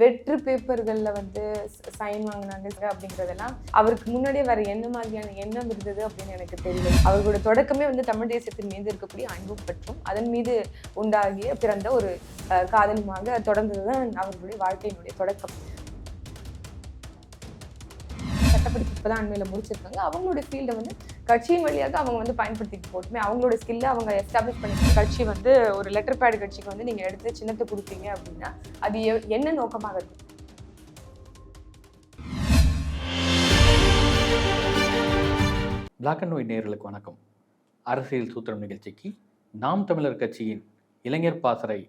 வெற்று பேப்பர்களில் வந்து சைன் வாங்கினாங்க அப்படிங்கிறதெல்லாம் அவருக்கு முன்னாடியே வேற என்ன மாதிரியான எண்ணம் இருந்தது அப்படின்னு எனக்கு தெரியல. அவர்களோட தொடக்கமே வந்து தமிழ் தேசத்தின் மீது இருக்கக்கூடிய அன்பு பற்றும் அதன் மீது உண்டாகிய பிறந்த ஒரு காதலுமாக தொடர்ந்தது தான் அவர்களுடைய வாழ்க்கையினுடைய தொடக்கம். சட்டப்படிப்பு இப்போ தான் அண்மையில் முடிச்சிருக்காங்க. அவங்களுடைய ஃபீல்டை வந்து கட்சியின் வழியாக அவங்க வந்து பயன்படுத்திட்டு போட்டுமே அவங்களோட ஸ்கில்லை அவங்க எஸ்டாப்ளிஷ் பண்ணி கட்சி வந்து ஒரு லெட்டர் பேட் கட்சிக்கு வந்து நீங்கள் எடுத்து சின்னத்தை கொடுத்தீங்க அப்படின்னா அது என்ன நோக்கமாக இருக்கும்? பிளாக் அண்ட் ஒயிட் நேயர்களுக்கு வணக்கம். அரசியல் சூத்திரம் நிகழ்ச்சிக்கு நாம் தமிழர் கட்சியின் இளைஞர் பாசறை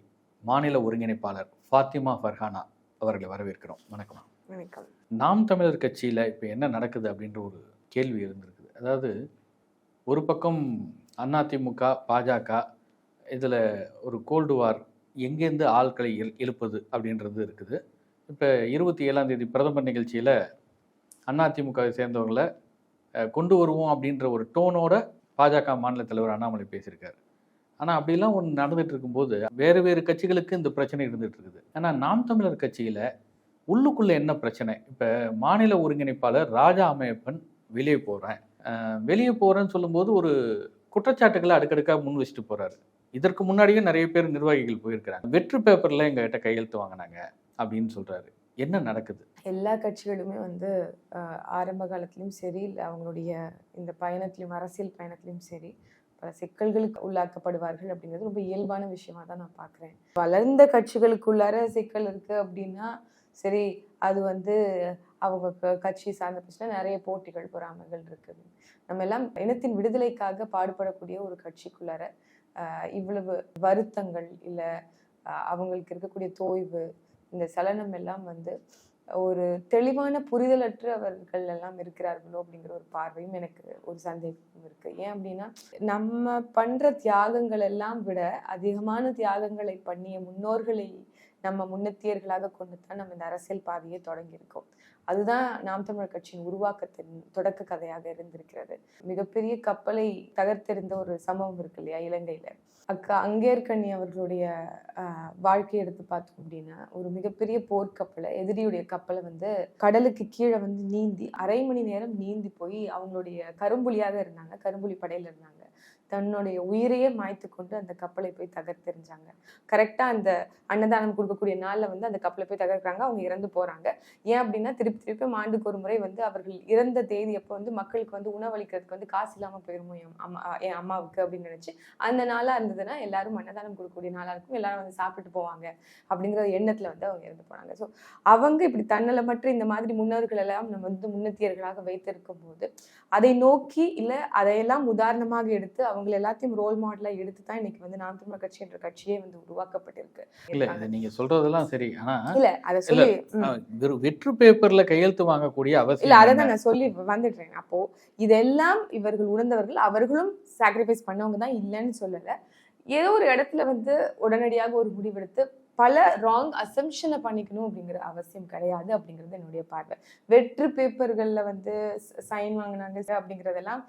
மாநில ஒருங்கிணைப்பாளர் ஃபாத்திமா ஃபர்ஹானா அவர்களை வரவேற்கிறோம். வணக்கம். வணக்கம். நாம் தமிழர் கட்சியில் இப்போ என்ன நடக்குது அப்படின்ற ஒரு கேள்வி இருந்திருக்குது அதாவது ஒரு பக்கம் அதிமுக பாஜக இதில் ஒரு கோல்டு வார் எங்கேருந்து ஆட்களை எல் எழுப்பது அப்படின்றது இருக்குது. இப்போ இருபத்தி ஏழாம் தேதி பிரதமர் நிகழ்ச்சியில் அதிமுகவை சேர்ந்தவங்களை கொண்டு வருவோம் அப்படின்ற ஒரு டோனோட பாஜக மாநில தலைவர் அண்ணாமலை பேசியிருக்காரு. ஆனால் அப்படிலாம் ஒன்று நடந்துட்டு இருக்கும்போது வேறு வேறு கட்சிகளுக்கு இந்த பிரச்சனை இருந்துகிட்டு இருக்குது. ஆனால் நாம் தமிழர் கட்சியில் உள்ளுக்குள்ளே என்ன பிரச்சனை? இப்போ மாநில ஒருங்கிணைப்பாளர் ராஜா அமையப்பன் வெளியே போகிறேன் வெளியே போகிறேன்னு சொல்லும்போது ஒரு குற்றச்சாட்டுகளை அடுக்கடுக்காக முன் வச்சுட்டு போகிறாரு இதற்கு முன்னாடியே நிறைய பேர் நிர்வாகிகள் போயிருக்கிறாங்க. வெற்று பேப்பரில் எங்ககிட்ட கையெழுத்து வாங்கினாங்க அப்படின்னு சொல்கிறாரு என்ன நடக்குது? எல்லா கட்சிகளுமே வந்து ஆரம்ப காலத்திலையும் சரி இல்லை அவங்களுடைய இந்த பயணத்திலையும் அரசியல் பயணத்திலையும் சரி பல சிக்கல்களுக்கு உள்ளாக்கப்படுவார்கள் அப்படிங்கிறது ரொம்ப இயல்பான விஷயமா தான் நான் பார்க்குறேன். வளர்ந்த கட்சிகளுக்குள்ளார சிக்கல் இருக்குது அப்படின்னா சரி அது வந்து அவங்க க- கட்சி சார்ந்த பிரச்சனை நிறைய போட்டிகள் பொறாமைகள் இருக்குது. நம்ம எல்லாம் இனத்தின் விடுதலைக்காக பாடுபடக்கூடிய ஒரு கட்சிக்குள்ளார இவ்வளவு வருத்தங்கள் இல்லை அவங்களுக்கு இருக்கக்கூடிய தோய்வு இந்த சலனம் எல்லாம் வந்து ஒரு தெளிவான புரிதலற்றவர்கள் எல்லாம் இருக்கிறார்களோ அப்படிங்கிற ஒரு பார்வையும் எனக்கு ஒரு சந்தேகம் இருக்கு. ஏன் அப்படின்னா நம்ம பண்ற தியாகங்கள் எல்லாம் விட அதிகமான தியாகங்களை பண்ணிய முன்னோர்களை நம்ம முன்னத்தியர்களாக கொண்டு தான் நம்ம இந்த அரசியல் பாதையை தொடங்கியிருக்கோம். அதுதான் நாம் தமிழர் கட்சியின் உருவாக்கத்தின் தொடக்க கதையாக இருந்திருக்கிறது. மிகப்பெரிய கப்பலை தகர்த்தெறிந்த ஒரு சம்பவம் இருக்கு இல்லையா இலங்கையில? அக்கா அங்கேற்கண்ணி அவர்களுடைய வாழ்க்கையை எடுத்து பார்த்தோம் அப்படின்னா ஒரு மிகப்பெரிய போர்க்கப்பலை எதிரியுடைய கப்பலை வந்து கடலுக்கு கீழே வந்து நீந்தி அரை மணி நேரம் நீந்தி போய் அவங்களுடைய கரும்புலியாக இருந்தாங்க கரும்புலி படையில இருந்தாங்க. தன்னுடைய உயிரையே மாய்த்து கொண்டு அந்த கப்பலை போய் தகர்த்தெறிஞ்சாங்க. கரெக்டா அந்த அன்னதானம் கொடுக்கக்கூடிய நாள்ல வந்து அந்த கப்பலை போய் தகர்க்கிறாங்க. அவங்க இறந்து போறாங்க. ஏன் அப்படின்னா திருப்பி திருப்பி ஆண்டுக்கு ஒரு முறை வந்து அவர்கள் இறந்த தேதி அப்போ வந்து மக்களுக்கு வந்து உணவளிக்கிறதுக்கு வந்து காசு இல்லாம போயிருமோ என் அம்மா என் அம்மாவுக்கு அப்படின்னு நினச்சி அந்த நாளா இருந்ததுன்னா எல்லாரும் அன்னதானம் கொடுக்கக்கூடிய நாளா இருக்கும். எல்லாரும் வந்து சாப்பிட்டு போவாங்க அப்படிங்கிற ஒரு எண்ணத்துல வந்து அவங்க இறந்து போனாங்க. ஸோ அவங்க இப்படி தன்னலமற்ற இந்த மாதிரி முன்னோர்கள் எல்லாம் நம்ம வந்து முன்னத்தியர்களாக வைத்திருக்கும் போது அதை நோக்கி இல்ல அதையெல்லாம் உதாரணமாக எடுத்து அவங்க எல்லாத்தையும் ரோல் மாடலா எடுத்து தான் இன்னைக்கு வந்து நாம் தமிழர் கட்சி என்ற கட்சியே வந்து உருவாக்கப்பட்டிருக்கு. இல்ல நீங்க சொல்றதெல்லாம் சரி. ஆனா இல்ல அதை சொல்லி வெற்று பேப்பர்ல கையெழுத்து வாங்கக்கூடிய இல்ல அவசியம் அதை என்ன? தான் நான் சொல்லி வந்துடுறேன். அப்போ இதெல்லாம் இவர்கள் உணர்ந்தவர்கள் அவர்களும் சாக்ரிஃபைஸ் பண்ணவங்க தான் இல்லைன்னு சொல்லல. ஏதோ ஒரு இடத்துல வந்து உடனடியாக ஒரு முடிவெடுத்து பல ராங் அசம்ஷனை பண்ணிக்கணும் அப்படிங்கிற அவசியம் கிடையாது அப்படிங்கிறது என்னுடைய பார்வை. வெற்று பேப்பர்களில் வந்து சைன் வாங்கினாங்க அப்படிங்கிறதெல்லாம்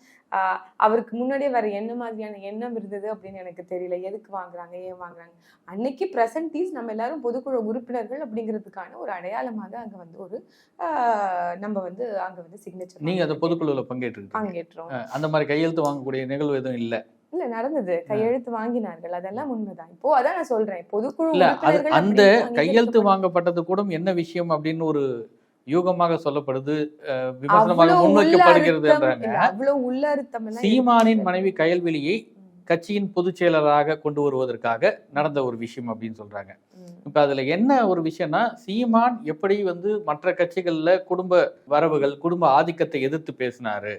அவருக்கு முன்னாடியே வேற என்ன மாதிரியான எண்ணம் இருந்தது அப்படின்னு எனக்கு தெரியல. எதுக்கு வாங்குறாங்க ஏன் வாங்குறாங்க? அன்னைக்கு ப்ரெசன்டீஸ் நம்ம எல்லாரும் பொதுக்குழு உறுப்பினர்கள் அப்படிங்கிறதுக்கான ஒரு அடையாளமாக அங்க வந்து ஒரு ஆஹ், நம்ம வந்து அங்க வந்து சிக்னேச்சர் நீங்க அந்த பொதுக்குழுல பங்கேற்று பங்கேற்றோம். அந்த மாதிரி கையெழுத்து வாங்கக்கூடிய நிகழ்வு எதுவும் இல்ல. இல்ல நடந்தது. கையெழுத்து வாங்கினார்கள். அதெல்லாம் உண்மைதான். இப்போ அதான் நான் சொல்றேன். பொதுக்குழு அந்த கையெழுத்து வாங்கப்பட்டது கூட என்ன விஷயம் அப்படின்னு ஒரு யூகமாக சொல்லப்படுது. விமர்சனமாக இல்ல, அவ்வளவு உள்ளர்த்தம் சீமானின். மனைவி கயல்வெளியை கட்சியின் பொதுச் செயலராக கொண்டு வருவதற்காக நடந்த ஒரு விஷயம் அப்படின்னு சொல்றாங்க. இப்ப அதுல என்ன ஒரு விஷயம்னா சீமான் எப்படி வந்து மற்ற கட்சிகள்ல குடும்ப வரவுகள் குடும்ப ஆதிக்கத்தை எதிர்த்து பேசினாரு?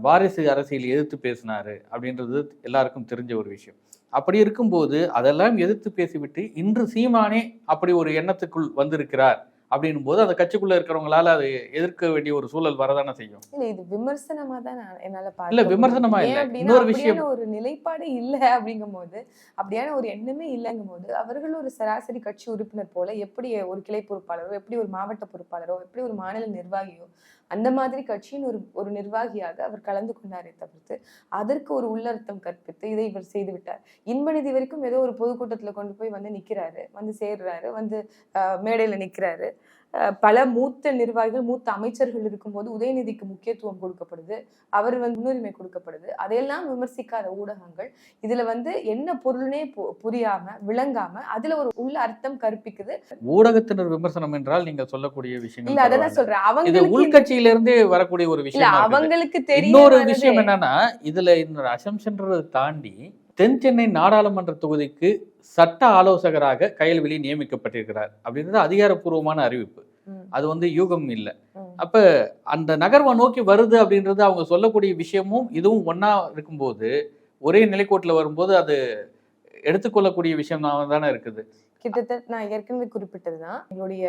வாரிசு அரசியல் எதிர்த்து பேசினாரு அப்படின்றது எல்லாருக்கும் தெரிஞ்ச ஒரு விஷயம். அப்படி இருக்கும்போது அதெல்லாம் எதிர்த்து பேசிவிட்டு இன்று சீமானே அப்படி ஒரு எண்ணத்துக்குள் வந்திருக்கிறார். அப்படின்னும் போது அந்த கட்சிக்குள்ள இருக்கிறவங்களால அது எதிர்க்க வேண்டிய ஒரு சூழல் வரதானே செய்யும் இல்ல இது விமர்சனமா தான் என்னால இல்ல. விமர்சனமா இல்ல. இன்னொரு விஷயம். ஒரு நிலைப்பாடு இல்ல அப்படிங்கும் போது அப்படியான ஒரு எண்ணமே இல்லைங்கும் போது அவர்கள் ஒரு சராசரி கட்சி உறுப்பினர் போல எப்படி ஒரு கிளை பொறுப்பாளரோ எப்படி ஒரு மாவட்ட பொறுப்பாளரோ எப்படி ஒரு மாநில நிர்வாகியோ அந்த மாதிரி கட்சியின் ஒரு ஒரு நிர்வாகியாக அவர் கலந்து கொண்டாரே தவிர்த்து அதற்கு ஒரு உள்ளர்த்தம் கற்பித்து இதை இவர் செய்து விட்டார் இன்பநிதி வரைக்கும் ஏதோ ஒரு பொதுக்கூட்டத்துல கொண்டு போய் வந்து நிக்கிறாரு வந்து சேர்றாரு வந்து மேடையில நிக்கிறாரு பல மூத்த நிர்வாகிகள் மூத்த அமைச்சர்கள் இருக்கும்போது உதயநிதிக்கு முக்கியத்துவம் கொடுக்கப்படுது. அவர் வந்து முன்னுரிமை கொடுக்கப்படுது. அதையெல்லாம் விமர்சிக்காத ஊடகங்கள் இதுல வந்து என்ன பொருள்னே புரியாம விளங்காம அதுல ஒரு உள்ள அர்த்தம் கற்பிக்குது. ஊடகத்தினர் விமர்சனம் என்றால் நீங்க சொல்லக்கூடிய விஷயங்கள் இல்ல பரவாயில்ல. சொல்றேன். இந்த- உள்கட்சியில இருந்தே வரக்கூடிய ஒரு விஷயம் அவங்களுக்கு தெரிய இன்னொரு வரதே- விஷயம் என்னன்னா இதுல இந்த அசம்ஷன்றதை தாண்டி தென் சென்னை நாடாளுமன்ற தொகுதிக்கு சட்ட ஆலோசகராக கயல்வெளி நியமிக்கப்பட்டிருக்கிறார். அப்படின்றது அதிகாரப்பூர்வமான அறிவிப்பு. அது வந்து யூகம் இல்லை. அப்ப அந்த நகர்வை நோக்கி வருது அப்படின்றது அவங்க சொல்லக்கூடிய விஷயமும் இதுவும் ஒண்ணா இருக்கும்போது ஒரே நிலைக்கோட்டில் வரும்போது அது எடுத்துக்கொள்ளக்கூடிய விஷயம் தானே இருக்குது. கிட்டத்தட்ட நான் ஏற்கனவே குறிப்பிட்டதுதான். எங்களுடைய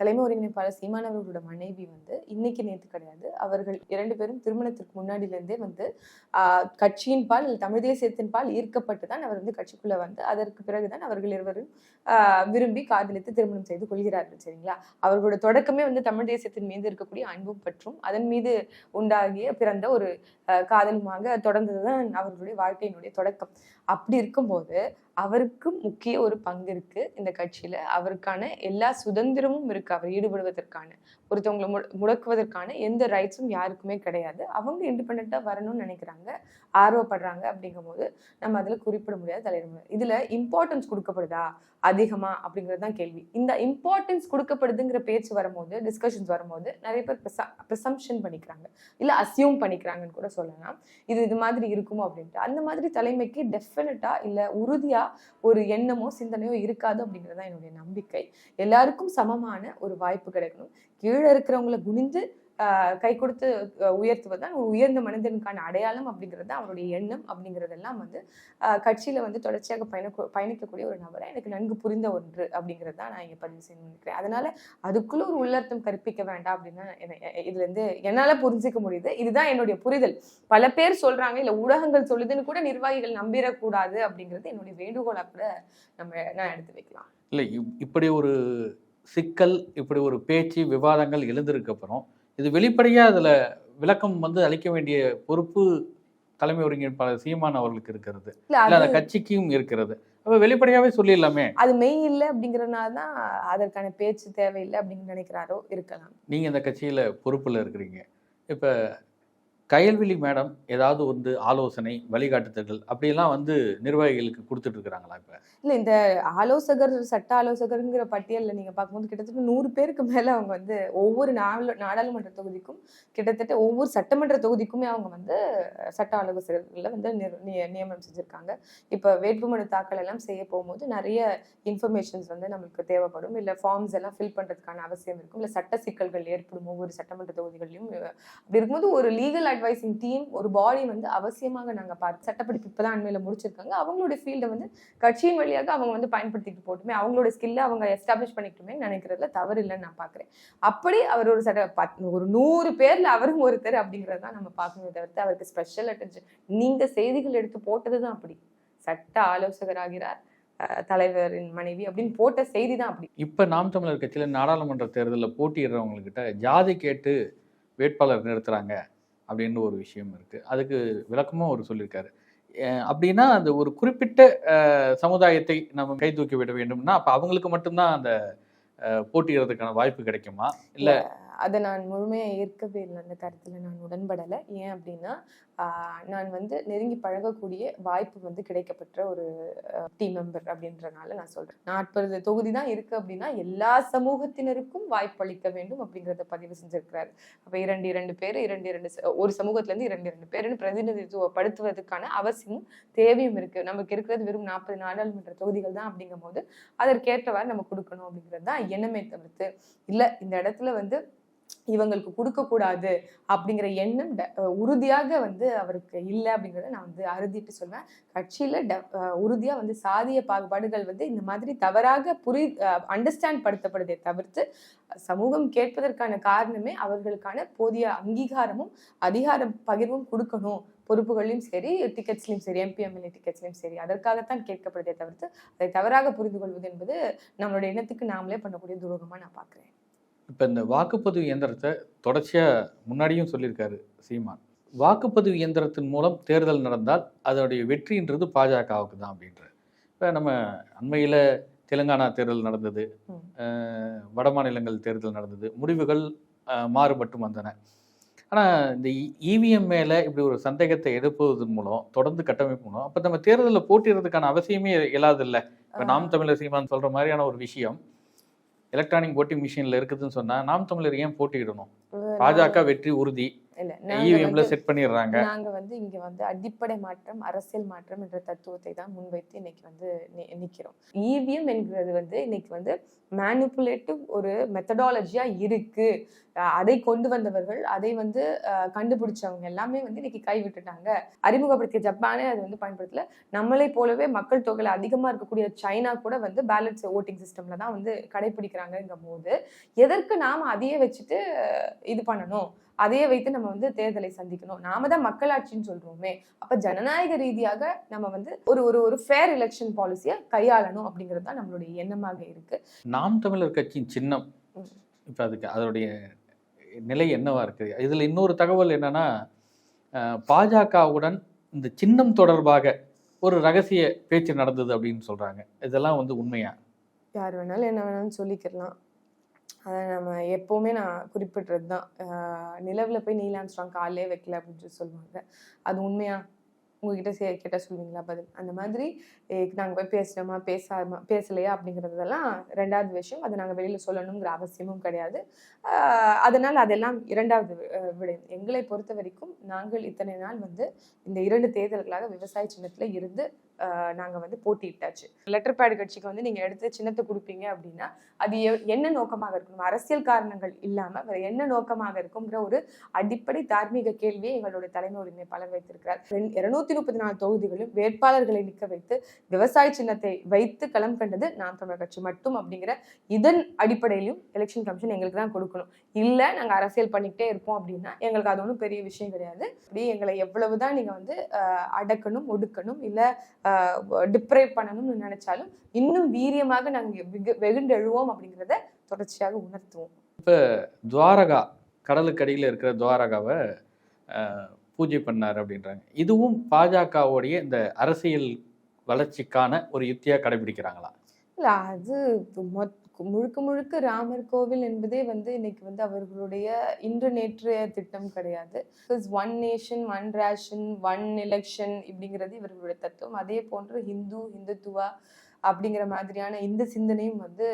தலைமை ஒருங்கிணைப்பாளர் சீமான் அவர்களோட மனைவி வந்து இன்னைக்கு நேற்று கிடையாது. அவர்கள் இரண்டு பேரும் திருமணத்திற்கு முன்னாடில இருந்தே வந்து ஆஹ், கட்சியின் பால் தமிழ் தேசியத்தின் பால் ஈர்க்கப்பட்டு தான் அவர் வந்து கட்சிக்குள்ள வந்து அதற்கு பிறகுதான் அவர்கள் இருவரும் ஆஹ், விரும்பி காதலித்து திருமணம் செய்து கொள்கிறார்கள் சரிங்களா? அவர்களோட தொடக்கமே வந்து தமிழ் தேசியத்தின் மீது இருக்கக்கூடிய அன்பும் பற்றும் அதன் மீது உண்டாகிய பிறந்த ஒரு காதலுமாக தொடர்ந்ததுதான் அவர்களுடைய வாழ்க்கையினுடைய தொடக்கம். அப்படி இருக்கும்போது அவருக்கு முக்கிய ஒரு பங்கு இருக்கு இந்த கட்சியில. அவருக்கான எல்லா சுதந்திரமும் இருக்கு. அவர் ஈடுபடுவதற்கான ஒருத்தவங்களை மு முடக்குவதற்கான எந்த ரைட்ஸும் யாருக்குமே கிடையாது. அவங்க இண்டிபெண்ட்டாக வரணும்னு நினைக்கிறாங்க ஆர்வப்படுறாங்க அப்படிங்கும்போது நம்ம அதில் குறிப்பிட முடியாது தலையிட முடியாது. இம்பார்ட்டன்ஸ் கொடுக்கப்படுதா? அதிகமாக அப்படிங்கிறது தான் கேள்வி. இந்த இம்பார்ட்டன்ஸ் கொடுக்கப்படுதுங்கிற பேச்சு வரும்போது டிஸ்கஷன்ஸ் வரும்போது நிறைய பேர் ப்ரிசம்ஷன் பண்ணிக்கிறாங்க. இல்லை அசியூம் பண்ணிக்கிறாங்கன்னு கூட சொல்லலாம். இது இது மாதிரி இருக்குமோ அப்படின்ட்டு. அந்த மாதிரி தலைமைக்கு டெஃபினட்டாக இல்லை உறுதியாக ஒரு எண்ணமோ சிந்தனையோ இருக்காது அப்படிங்கிறது தான் என்னுடைய நம்பிக்கை. எல்லாருக்கும் சமமான ஒரு வாய்ப்பு கிடைக்கணும். கீழே இருக்கிறவங்கள குனிந்து கை கொடுத்து உயர்த்துவது தான். உயர்ந்த மனிதனுக்கான அடையாளம் அப்படிங்கிறது தான் அவருடைய எண்ணம் அப்படிங்கிறதெல்லாம் வந்து கட்சியில் வந்து தொடர்ச்சியாக பயண பயணிக்கக்கூடிய ஒரு நபரை எனக்கு நன்கு புரிந்த ஒன்று அப்படிங்கிறது தான் நான் இங்கே பதிவு செய்யணும்னு நினைக்கிறேன். அதனால அதுக்குள்ள ஒரு உள்ளர்த்தம் கற்பிக்க வேண்டாம் அப்படின்னா இதுலேருந்து என்னால் எ- முடியுது. இதுதான் என்னுடைய புரிதல். பல பேர் சொல்கிறாங்க இல்லை ஊடகங்கள் சொல்லுதுன்னு கூட நிர்வாகிகள் நம்பிடக்கூடாது அப்படிங்கிறது என்னுடைய வேண்டுகோளாக கூட நம்ம நான் எடுத்து வைக்கலாம். இல்லை இப்படி ஒரு சிக்கல் இப்படி ஒரு பேச்சு விவாதங்கள் எழுந்திருக்கப்புறம் அப்புறம் இது வெளிப்படையாக அதில் விளக்கம் வந்து அளிக்க வேண்டிய பொறுப்பு தலைமை ஒருங்கிணைப்பாளர் சீமான் அவர்களுக்கு இருக்கிறது. இல்ல அந்த கட்சிக்கும் இருக்கிறது. அப்போ வெளிப்படையாகவே சொல்லிடலாமே? அது மெய் இல்லை அப்படிங்கறதுனால தான் அதற்கான பேச்சு தேவையில்லை அப்படின்னு நினைக்கிறாரோ இருக்கலாம். நீங்கள் இந்த கட்சியில் பொறுப்பில் இருக்கிறீங்க. இப்போ கயல்விழி மேடம் ஏதாவது வந்து ஆலோசனை வழிகாட்டுதல்கள் அப்படியெல்லாம் வந்து நிர்வாகிகளுக்கு கொடுத்துட்டு இருக்கிறாங்களா இப்போ? இல்லை இந்த ஆலோசகர் சட்ட ஆலோசகருங்கிற பட்டியலில் நீங்க பார்க்கும்போது கிட்டத்தட்ட நூறு பேருக்கு மேல அவங்க வந்து ஒவ்வொரு நாள நாடாளுமன்ற தொகுதிக்கும் கிட்டத்தட்ட ஒவ்வொரு சட்டமன்ற தொகுதிக்குமே அவங்க வந்து சட்ட ஆலோசகர்களை வந்து நியமனம் செஞ்சுருக்காங்க. இப்போ வேட்புமனு தாக்கல் எல்லாம் செய்ய போகும்போது நிறைய இன்ஃபர்மேஷன்ஸ் வந்து நம்மளுக்கு தேவைப்படும். இல்லை ஃபார்ம்ஸ் எல்லாம் ஃபில் பண்றதுக்கான அவசியம் இருக்கும். இல்ல சட்ட சிக்கல்கள் ஏற்படும் ஒவ்வொரு சட்டமன்ற தொகுதிகளிலும் அப்படி இருக்கும்போது ஒரு லீகல் அட்வைசிங் டீம் ஒரு பாடி வந்து அவசியமாக நாங்கள் பார்த்து சட்டப்படிப்பு இப்போ தான் அண்மையில் முடிச்சிருக்காங்க. அவங்களுடைய ஃபீல்டை வந்து கட்சியின் வழியாக அவங்க வந்து பயன்படுத்திட்டு போட்டுமே அவங்களோட ஸ்கில்லை அவங்க எஸ்டாப்ளிஷ் பண்ணிக்கிட்டுமே நினைக்கிறதுல தவறு இல்லைன்னு நான் பார்க்குறேன் அப்படி அவர் ஒரு சட்ட பத் ஒரு நூறு பேரில் அவரும் ஒருத்தர் அப்படிங்கிறத தான் நம்ம பார்க்கணுமே தவிர்த்து அவருக்கு ஸ்பெஷல் அட்டென்ஷன் நீங்கள் செய்திகள் எடுத்து போட்டது தான் அப்படி. சட்ட ஆலோசகராகிறார் தலைவரின் மனைவி அப்படின்னு போட்ட செய்தி தான் அப்படி. இப்போ நாம் தமிழர் கட்சியில் நாடாளுமன்ற தேர்தலில் போட்டியிடுறவங்கக்கிட்ட ஜாதி கேட்டு வேட்பாளர் நிறுத்துறாங்க. அப்படின்னு ஒரு விஷயம் இருக்குது அதுக்கு விளக்கமும் அவர் சொல்லியிருக்காரு அப்படின்னா அந்த ஒரு குறிப்பிட்ட சமுதாயத்தை நம்ம கை தூக்கி விட வேண்டும்னா அப்போ அவங்களுக்கு மட்டும்தான் அந்த அஹ், போட்டியிடுறதுக்கான வாய்ப்பு கிடைக்குமா? இல்லை அதை நான் முழுமையாக ஏற்கவே இல்லை அந்த கருத்தில் நான் உடன்படலை. ஏன் அப்படின்னா நான் வந்து நெருங்கி பழகக்கூடிய வாய்ப்பு வந்து கிடைக்கப்பட்ட ஒரு டீம் மெம்பர் அப்படின்றனால நான் சொல்றேன். நாற்பது தொகுதி தான் இருக்கு அப்படின்னா எல்லா சமூகத்தினருக்கும் வாய்ப்பு அளிக்க வேண்டும் அப்படிங்கிறத பதிவு செஞ்சுருக்கிறாரு. அப்ப இரண்டு இரண்டு பேர் இரண்டு இரண்டு ஒரு சமூகத்துல இருந்து இரண்டு இரண்டு பேருன்னு பிரதிநிதித்துவப்படுத்துவதற்கான அவசியமும் தேவையும் இருக்கு. நமக்கு இருக்கிறது வெறும் நாற்பது நாடாளுமன்ற தொகுதிகள் தான் அப்படிங்கும் போது அதற்கேற்றவாறு நம்ம கொடுக்கணும் அப்படிங்கிறது தான் எண்ணமே தவிர்த்து. இல்லை இந்த இடத்துல வந்து இவங்களுக்கு கொடுக்கக்கூடாது அப்படிங்கிற எண்ணம் ட- உறுதியாக வந்து அவருக்கு இல்லை அப்படிங்கிறத நான் வந்து அறுதிட்டு சொல்வேன். கட்சியில ட- அஹ் உறுதியா வந்து சாதிய பாகுபாடுகள் வந்து இந்த மாதிரி தவறாக புரி அண்டர்ஸ்டாண்ட் படுத்தப்படுதே தவிர்த்து சமூகம் கேட்பதற்கான காரணமே அவர்களுக்கான போதிய அங்கீகாரமும் அதிகார பகிர்வும் கொடுக்கணும். பொறுப்புகளையும் சரி டிக்கெட்ஸ்லையும் சரி எம்பி எம்எல்ஏ டிக்கெட்ஸ்லையும் சரி அதற்காகத்தான் கேட்கப்படுதே தவிர்த்து அதை தவறாக புரிந்து கொள்வது என்பது நம்மளுடைய எண்ணத்துக்கு நாமளே பண்ணக்கூடிய துரோகமாக நான் பார்க்குறேன். இப்போ இந்த வாக்குப்பதிவு இயந்திரத்தை தொடர்ச்சியாக முன்னாடியும் சொல்லியிருக்காரு சீமான். வாக்குப்பதிவு இயந்திரத்தின் மூலம் தேர்தல் நடந்தால் அதனுடைய வெற்றின்றது பாஜகவுக்கு தான் அப்படின்ற இப்போ நம்ம அண்மையில் தெலுங்கானா தேர்தல் நடந்தது வட மாநிலங்கள் தேர்தல் நடந்தது முடிவுகள் அஹ், மாறுபட்டும் வந்தன. ஆனால் இந்த இவிஎம் மேலே இப்படி ஒரு சந்தேகத்தை எழுப்புவதன் மூலம் தொடர்ந்து கட்டமைப்பு மூலம் அப்போ நம்ம தேர்தலில் போட்டிடுறதுக்கான அவசியமே இல்லாதில்ல. இப்போ நாம் தமிழர் சீமான் சொல்கிற மாதிரியான ஒரு விஷயம் எலக்ட்ரானிக் ஓட்டிங் மிஷினில் இருக்குதுன்னு சொன்னால் நாம் தமிழர் ஏன் போட்டியிடணும்? பாஜக வெற்றி உறுதி. இல்ல நாங்க வந்து- செட் பண்ணிடுறாங்க. நாங்க வந்து இங்க வந்து அடிப்படை மாற்றம் அரசியல் மாற்றம் என்ற தத்துவத்தை தான் முன்வைத்து இன்னைக்கு வந்து நிக்கிறோம். இவிஎம் என்கிறது வந்து இன்னைக்கு வந்து மேனிப்புலேட்டிவ் ஒரு மெத்தடாலஜியா இருக்கு. அதை கொண்டு வந்தவர்கள் அதை வந்து கண்டுபிடிச்சவங்க எல்லாமே வந்து இன்னைக்கு கைவிட்டுட்டாங்க. அறிமுகப்படுத்திய ஜப்பானே அது வந்து பயன்படுத்தல. நம்மளை போலவே மக்கள் தொகையில அதிகமா இருக்கக்கூடிய சைனா கூட வந்து பேலன்ஸ் ஓட்டிங் சிஸ்டம்ல தான் வந்து கடைபிடிக்கிறாங்கங்கும் போது எதற்கு நாம அதையே வச்சுட்டு இது பண்ணணும்? அதையே வைத்து நம்ம வந்து தேர்தலை சந்திக்கணும். நாம தான் மக்களாட்சின்னு சொல்றோமே. அப்ப ஜனநாயக ரீதியாக நம்ம வந்து ஒரு ஒரு ஒரு ஃபேர் எலெக்ஷன் பாலிசியை கையாளணும் அப்படிங்கிறது தான் நம்மளுடைய எண்ணமாக இருக்கு. நாம் தமிழர் கட்சியின் சின்னம். இப்போ அதுக்கு அதனுடைய நிலை என்னவா இருக்கு இதில் இன்னொரு தகவல் என்னன்னா பாஜகவுடன் இந்த சின்னம் தொடர்பாக ஒரு ரகசிய பேச்சு நடந்தது அப்படின்னு சொல்றாங்க. இதெல்லாம் வந்து உண்மையா? யார் வேணாலும் என்ன வேணாலும் சொல்லிக்கிறலாம் அதை நம்ம எப்போவுமே நான் குறிப்பிட்றது தான் நிலவில் போய் நீல் ஆம்ஸ்ட்ராங் காலே வைக்கல அப்படின்னு சொல்லி சொல்லுவாங்க. அது உண்மையா? உங்ககிட்ட சே கேட்டால் சொல்லுவீங்களா பதில்? அந்த மாதிரி நாங்கள் போய் பேசுகிறோமா பேசாம பேசலையா? அப்படிங்கிறதெல்லாம் ரெண்டாவது விஷயம். அதை நாங்கள் வெளியில் சொல்லணுங்கிற அவசியமும் கிடையாது. அதனால் அதெல்லாம் இரண்டாவது விடயம் எங்களை பொறுத்த வரைக்கும் நாங்கள் இத்தனை நாள் வந்து இந்த இரண்டு தேர்தல்களாக விவசாய சின்னத்தில் இருந்து நாங்கள் வந்து போட்டியிட்டாச்சு. லெட்டர் பேட் கட்சிக்கு வந்து நீங்கள் எடுத்து சின்னத்தை கொடுப்பீங்க அப்படின்னா அது என்ன நோக்கமாக இருக்கணும் அரசியல் காரணங்கள் இல்லாமல் வேறு என்ன நோக்கமாக இருக்குங்கிற ஒரு அடிப்படை தார்மீக கேள்வியை எங்களுடைய தலைமை உரிமையாளர் வைத்திருக்கிறார். இருநூத்தி முப்பத்தி நாலு தொகுதிகளும் வேட்பாளர்களை நிற்க வைத்து விவசாய சின்னத்தை வைத்து களம் கண்டது நாம் தமிழர் கட்சி மட்டும் அப்படிங்கிற இதன் அடிப்படையிலும் எலெக்ஷன் கமிஷன் எங்களுக்கு தான் கொடுக்கணும். இல்லை நாங்கள் அரசியல் பண்ணிக்கிட்டே இருப்போம் அப்படின்னா எங்களுக்கு அது ஒன்றும் பெரிய விஷயம் கிடையாது. அப்படி எங்களை எவ்வளவுதான் நீங்கள் வந்து அடக்கணும் ஒடுக்கணும் இல்லை டிப்ரைவ் பண்ணணும்னு நினைச்சாலும் இன்னும் வீரியமாக நாங்கள் வெகுண்டு எழுவோம் அப்படிங்கிறத தொடர்ச்சியாக உணர்த்துவோம். துவாரகா கடலுக்கடியில் இருக்கிற துவாரகாவை பூஜை பண்ணார் அப்படின்றாங்க. இதுவும் பாஜகவுடைய இந்த அரசியல் வளர்ச்சிக்கான ஒரு யுத்தியா கடைபிடிக்கிறாங்களா? இல்ல அது மொத்- முழுக்க முழுக்க ராமர் கோவில் என்பதே வந்து இன்னைக்கு வந்து அவர்களுடைய இன்று நேற்றைய திட்டம் கிடையாது. One nation one ration one election இப்படிங்கிறது இவர்களுடைய தத்துவம். அதே போன்று ஹிந்து ஹிந்துத்துவா அப்படிங்கிற மாதிரியான இந்த சிந்தனையும் வந்து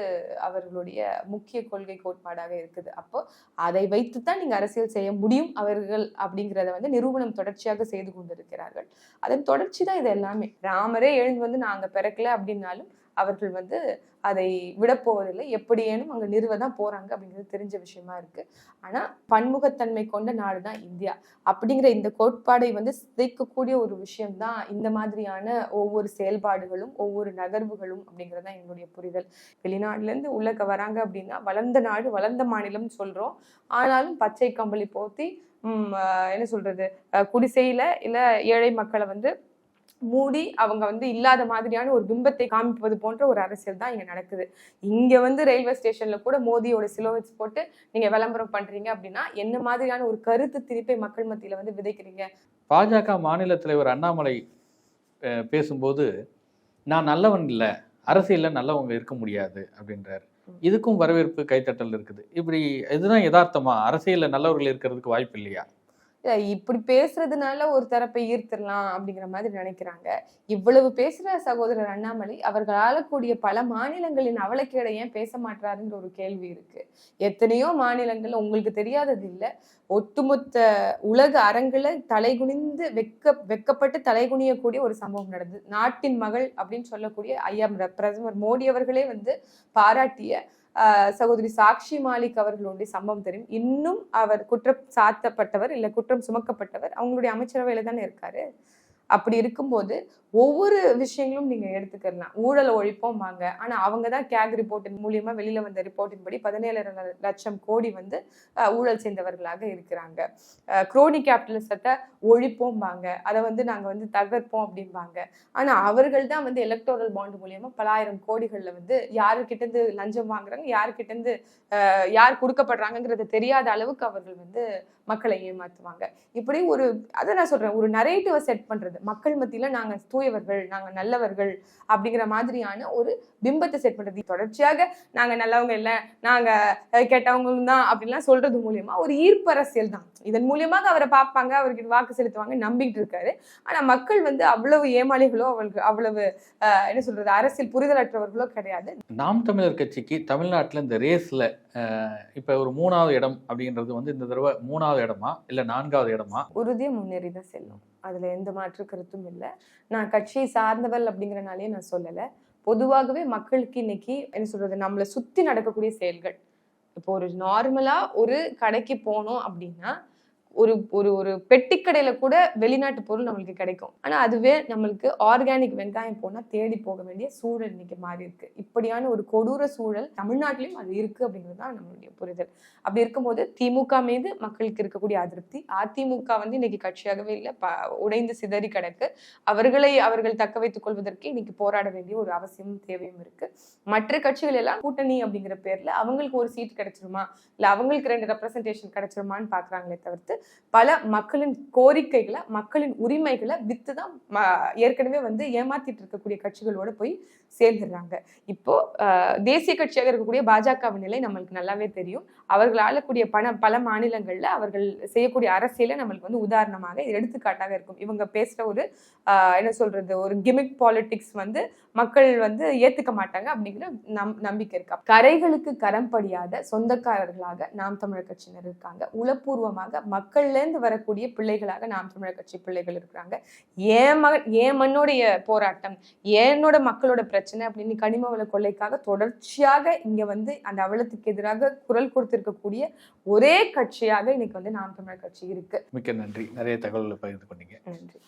அவர்களுடைய முக்கிய கொள்கை கோட்பாடாக இருக்குது. அப்போ அதை வைத்து தான் நீங்க அரசியல் செய்ய முடியும் அவர்கள் அப்படிங்கிறத வந்து நிரூபணம் தொடர்ச்சியாக செய்து கொண்டிருக்கிறார்கள். அதன் தொடர்ச்சி தான் இது எல்லாமே. ராமரே எழுந்து வந்து நாங்க பிறக்கல அப்படின்னாலும் அவர்கள் வந்து அதை விடப்போவதில்லை எப்படியேனும் அங்கே நிறுவ தான் போகிறாங்க அப்படிங்கிறது தெரிஞ்ச விஷயமா இருக்கு. ஆனா பன்முகத்தன்மை கொண்ட நாடு தான் இந்தியா. அப்படிங்கிற இந்த கோட்பாடை வந்து சிதைக்கக்கூடிய ஒரு விஷயம்தான் இந்த மாதிரியான ஒவ்வொரு செயல்பாடுகளும் ஒவ்வொரு நகர்வுகளும் அப்படிங்கிறது தான் என்னுடைய புரிதல். வெளிநாட்டிலேருந்து உள்ளக்க வராங்க அப்படின்னா வளர்ந்த நாடு வளர்ந்த மாநிலம் சொல்கிறோம் ஆனாலும் பச்சை கம்பளி போத்தி என்ன சொல்றது குடிசையில் இல்லை ஏழை மக்களை வந்து மூடி அவங்க வந்து இல்லாத மாதிரியான ஒரு பிம்பத்தை காமிப்பது போன்ற ஒரு அரசியல் தான் இங்க நடக்குது. இங்க வந்து ரயில்வே ஸ்டேஷன்ல கூட மோதியோட சிலோவெட்ஸ் போட்டு நீங்க விளம்பரம் பண்றீங்க அப்படின்னா என்ன மாதிரியான ஒரு கருத்து திணிப்பை மக்கள் மத்தியில வந்து விதைக்கிறீங்க? பாஜக மாநில தலைவர் அண்ணாமலை பேசும்போது நான் நல்லவன் இல்லை அரசியலில் நல்லவங்க இருக்க முடியாது அப்படின்றாரு. இதுக்கும் வரவேற்பு கைத்தட்டல் இருக்குது. இப்படி இதுதான் யதார்த்தமா? அரசியலில் நல்லவர்கள் இருக்கிறதுக்கு வாய்ப்பு இல்லையா? இல்ல, இப்படி பேசுறதுனால ஒரு தரப்பை ஈர்த்திடலாம் அப்படிங்கிற மாதிரி நினைக்கிறாங்க. இவ்வளவு பேசுற சகோதரர் அண்ணாமலை அவர்கள் ஆளக்கூடிய பல மாநிலங்களின் அவலக்கேடை ஏன் பேச மாட்டாருன்ற ஒரு கேள்வி இருக்கு. எத்தனையோ மாநிலங்கள் உங்களுக்கு தெரியாதது இல்லை. ஒட்டுமொத்த உலக அரங்குல தலைகுனிந்து வெக்க வெக்கப்பட்டு தலைகுனியக்கூடிய ஒரு சம்பவம் நடந்தது. நாட்டின் மகள் அப்படின்னு சொல்லக்கூடிய ஐயா பிரதமர் மோடி அவர்களே வந்து பாராட்டிய சகோதரி சாக்ஷி மாலிக் அவர்களுடைய சம்பவம் தெரியும். இன்னும் அவர் குற்றம் சாத்தப்பட்டவர் இல்ல குற்றம் சுமக்கப்பட்டவர் அவங்களுடைய அமைச்சரவையில் தானே இருக்காரு. அப்படி இருக்கும்போது ஒவ்வொரு விஷயங்களும் நீங்க எடுத்துக்கலாம். ஊழலை ஒழிப்போம்பாங்க. ஆனா அவங்க தான் கேக் ரிப்போர்ட்டின் மூலியமா வெளியில வந்த ரிப்போர்ட்டின் படி பதினேழு லட்சம் கோடி வந்து ஊழல் சேர்ந்தவர்களாக இருக்கிறாங்க. குரோனி கேபிட்டலிசத்தை ஒழிப்போம்பாங்க. அதை வந்து நாங்க வந்து தகர்ப்போம் அப்படிம்பாங்க. ஆனா அவர்கள் தான் வந்து எலக்டோரல் பாண்ட் மூலியமா பலாயிரம் கோடிகள்ல வந்து யாருக்கிட்ட இருந்து லஞ்சம் வாங்குறாங்க யாருக்கிட்ட இருந்து அஹ், யார் கொடுக்கப்படுறாங்கங்கிறது தெரியாத அளவுக்கு அவர்கள் வந்து மக்களை ஏமாத்துவாங்க. இப்படி ஒரு அதை நான் சொல்றேன். ஒரு நரேட்டிவை செட் பண்றது. மக்கள் மத்தியில நாங்க தூயவர்கள் நாங்க நல்லவர்கள் அப்படிங்கிற மாதிரியான ஒரு பிம்பத்தை செட் பண்றது. தொடர்ச்சியாக நாங்க நல்லவங்க இல்ல நாங்க அஹ், கெட்டவங்க தான் அப்படின்லாம் சொல்றது மூலியமா ஒரு ஈர்ப்பு அரசியல் தான். இதன் மூலியமாக அவரை பார்ப்பாங்க அவருக்கு வாக்கு செலுத்துவாங்க நம்பிக்கிட்டு இருக்காரு. ஆனா மக்கள் வந்து அவ்வளவு ஏமாளிகளோ அவளுக்கு அவ்வளவு என்ன சொல்றது அரசியல் புரிதலற்றவர்களோ கிடையாது. நாம் தமிழர் கட்சிக்கு தமிழ்நாட்டில் இந்த ரேஸில் இப்போ ஒரு மூணாவது இடம் அப்படின்றது வந்து இந்த தடவை மூணாவது இடமா இல்லை நான்காவது இடமா? உறுதியா முன்னேறி தான் செல்லும். அதில் எந்த மாற்று கருத்தும் இல்லை. நான் கட்சியை சார்ந்தவள் அப்படிங்கிறனாலே நான் சொல்லலை. பொதுவாகவே மக்களுக்கு இன்னைக்கு என்ன சொல்றது நம்மளை சுற்றி நடக்கக்கூடிய செயல்கள். இப்போ ஒரு நார்மலாக ஒரு கடைக்கு போனோம் அப்படின்னா ஒரு ஒரு ஒரு பெட்டிக்கடையில கூட வெளிநாட்டு பொருள் நம்மளுக்கு கிடைக்கும். ஆனா அதுவே நம்மளுக்கு ஆர்கானிக் வெங்காயம் போனா தேடி போக வேண்டிய சூழல் இன்னைக்கு மாறி இருக்கு. இப்படியான ஒரு கொடூர சூழல் தமிழ்நாட்டிலையும் அது இருக்கு அப்படிங்கிறது தான் நம்மளுடைய புரிதல். அப்படி இருக்கும்போது திமுக மீது மக்களுக்கு இருக்கக்கூடிய அதிருப்தி அதிமுக வந்து இன்னைக்கு கட்சியாகவே இல்லை ப உடைந்து சிதறி கிடக்கு. அவர்களை அவர்கள் தக்க வைத்துக் கொள்வதற்கு இன்னைக்கு போராட வேண்டிய ஒரு அவசியமும் தேவையும் இருக்கு. மற்ற கட்சிகள் எல்லாம் கூட்டணி அப்படிங்கிற பேர்ல அவங்களுக்கு ஒரு சீட் கிடைச்சிருமா? இல்ல அவங்களுக்கு ரெண்டு ரெப்ரசன்டேஷன் கிடைச்சிருமான்னு பாக்குறாங்களே தவிர்த்து பல மக்களின் கோரிக்கைகளை மக்களின் உரிமைகளை வித்து தான் ஏற்கனவே வந்து ஏமாத்திட்டு இருக்கக்கூடிய கட்சிகளோட போய் சேர்ந்துடுறாங்க. இப்போ ஆஹ், தேசிய கட்சியாக இருக்கக்கூடிய பாஜகவின் நிலை நம்மளுக்கு நல்லாவே தெரியும். அவர்கள் ஆளக்கூடிய பண பல மாநிலங்களில் அவர்கள் செய்யக்கூடிய அரசியல நம்மளுக்கு வந்து உதாரணமாக எடுத்துக்காட்டாக இருக்கும். இவங்க பேசுற ஒரு ஆஹ், என்ன சொல்றது ஒரு கிமிக் பாலிட்டிக்ஸ் வந்து மக்கள் வந்து ஏத்துக்க மாட்டாங்க அப்படிங்கிற நம் நம்பிக்கை இருக்கா. கரைகளுக்கு கரம் படியாத சொந்தக்காரர்களாக நாம் தமிழர் கட்சியினர் இருக்காங்க. உளப்பூர்வமாக மக்கள்ல இருந்து வரக்கூடிய பிள்ளைகளாக நாம் தமிழர் கட்சி பிள்ளைகள் இருக்கிறாங்க. என் மகன் என் மண்ணுடைய போராட்டம் என்னோட மக்களோட பிரச்சனை அப்படின்னு கனிம வள கொள்ளைக்காக தொடர்ச்சியாக இங்க வந்து அந்த அவலத்துக்கு எதிராக குரல் கொடுத்திருக்கக்கூடிய ஒரே கட்சியாக இன்னைக்கு வந்து நாம் தமிழர் கட்சி இருக்கு. மிக்க நன்றி. நிறைய தகவல்களை பகிர்ந்து கொண்டீங்க. நன்றி.